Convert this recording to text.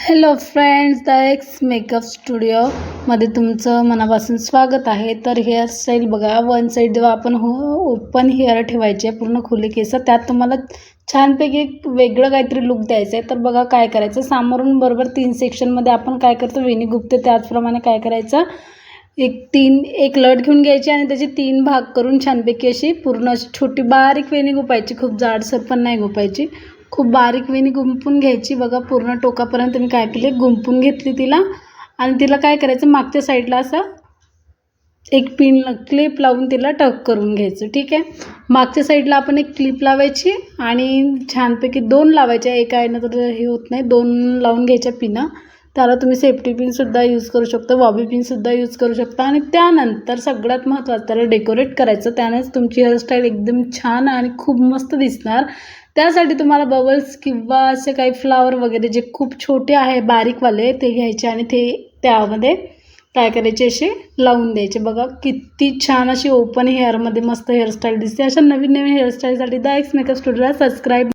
Hello friends the X makeup स्टुडिओमध्ये तुमचं मनापासून स्वागत आहे. तर हेअरस्टाईल बघा वन साईड जेव्हा आपण हो ओपन हेअर ठेवायचे पूर्ण खुले केस त्यात तुम्हाला छानपैकी एक वेगळं काहीतरी लुक द्यायचं आहे. तर बघा काय करायचं सामोरून बरोबर तीन सेक्शनमध्ये आपण काय करतो वेणी गुप्ते त्याचप्रमाणे काय करायचं एक तीन एक लट घेऊन घ्यायची आणि त्याचे तीन भाग करून छानपैकी अशी पूर्ण अशी छोटी बारीक वेणी गुपायची खूप जाडसर पण नाही गुपायची. खूप बारीकवेनी गुंपून घ्यायची. बघा पूर्ण टोकापर्यंत मी काय केले? गुंपून घेतली तिला. आणि तिला काय करायचं? मागच्या साईडला असं एक पिन क्लिप लावून तिला टक करून घ्यायचं. ठीक आहे? मागच्या साईडला आपण एक क्लिप लावायची आणि छानपैकी दोन लावायच्या. एका आहे तर हे होत नाही. दोन लावून घ्यायच्या पिनं. त्याला तुम्ही सेफ्टी पिनसुद्धा यूज करू शकता बॉबी पिनसुद्धा यूज करू शकता. आणि त्यानंतर सगळ्यात महत्त्वाचं त्याला डेकोरेट करायचं. त्यानेच तुमची हेअरस्टाईल एकदम छान आणि खूप मस्त दिसणार. त्यासाठी तुम्हाला बबल्स किंवा असे काही फ्लावर वगैरे जे खूप छोटे आहे बारीकवाले ते घ्यायचे आणि ते त्यामध्ये काय करायचे असे? लावून द्यायचे. बघा किती छान अशी ओपन हेअरमध्ये मस्त हेअरस्टाईल दिसते. अशा नवीन नवीन हेअरस्टाईलसाठी द एक्स मेकअप स्टुडिओला सबस्क्राईब